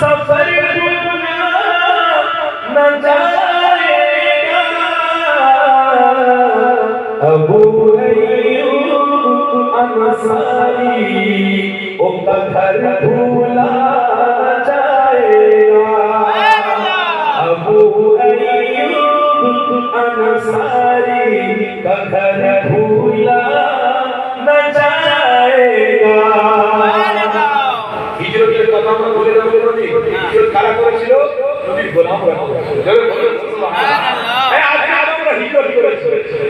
سفر جائے ابو ایوب انصاری হিজরতের কথা আমরা বলে দেবো নদী হিজরত কারা করেছিল? নদীর গোলামরা আজকে আমরা হিজরত করেছি।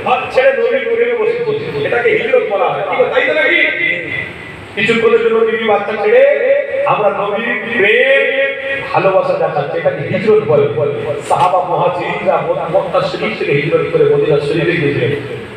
হাত ছেড়ে নদীর প্রেমে বসেছি। এটাকে হিজরত বলা হয়। তাই তো নাকি? কিছুক্ষণের জন্য বিবি বাচ্চা ছেড়ে আমরা নবীর প্রেম ভালোবাসা দেখাচ্ছি এটাকে হিজরত বলে। সাহাবা মুহাজিরিনরা মক্কা শরীফ থেকে হিজরত করে মদিনা শরীফে গিয়েছিলেন।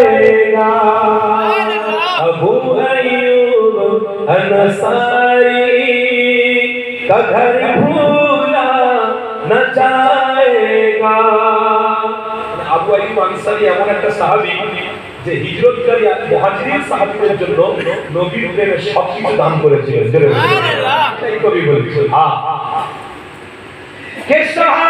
जाएगा अबू अय्यूब अंसारी का घर भूला न जाएगा আবু আইয়ুব আনসারী এমন একটা সাহাবী যে হিজরতকারী মুহাজিরিন সাহাবীদের জন্য নবীর প্রেমে সবকিছু দান করেছিলেন জোরে বলুন। এটাই কবি বলছেন হ্যাঁ कि शहादत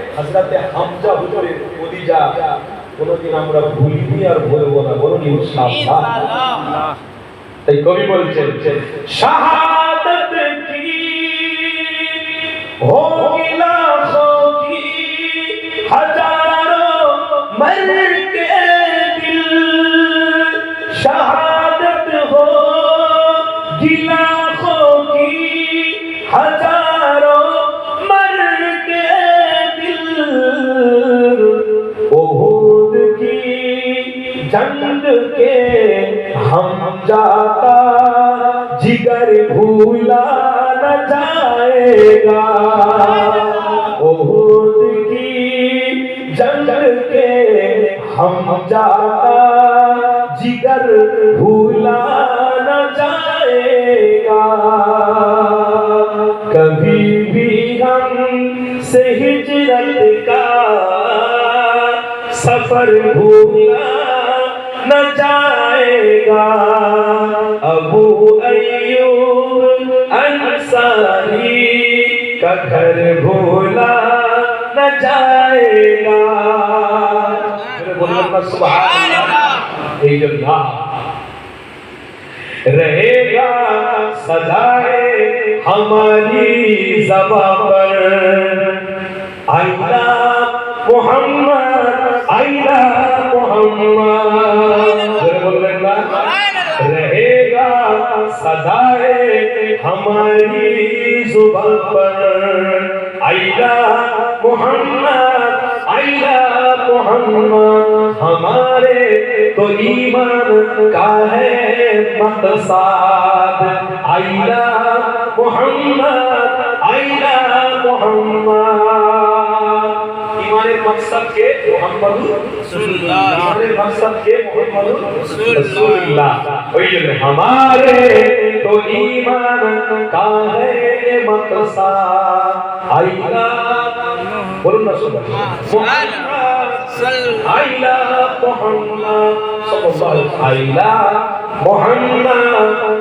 হযরতে হামজা হুজুরের কলিজা কোনোদিন আমরা ভুলিনি আর ভুলবো না বলুন ইনশাআল্লাহ। তাই কবি বলছেন শাহাদত جنگ کے ہم جاتا، جگر بھولا نہ جائے گا۔ عہد کی جنگ کے ہم جاتا، جگر بھولا نہ جائے گا۔ کبھی بھی ہم سے ہجرت کا سفر بھولا بچائے ابو ایوب انصاری کا گھر بھولا نہ جائے گا سبحان اللہ یہ جو رہے گا سدائے ہماری زباں پر آئندہ محمد آئندہ محمد सदाए हमारी जुबान पर आइला मोहम्मद आइला मोहम्मद हमारे तो ईमान का है मकसाद आइला मोहम्मद आइला मोहम्मद ہمارے مقصد کے محمد رسول اللہ۔ ہمارے مقصد کے محمد رسول اللہ۔ ہمارے تو ایمان کا ہے مقصد آئیلا بولنا سبحان ہاں، اللہ آئیلا محمد صلی اللہ علیہ وسلم۔ آئیلا মোহাম্মদ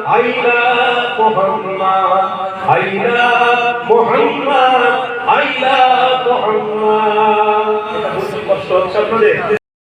আইলা মোহাম্মদ আইলা মোহাম্মদ আইলা মোহাম্মদ এটা বুঝতে কষ্ট হচ্ছে আপনাদের?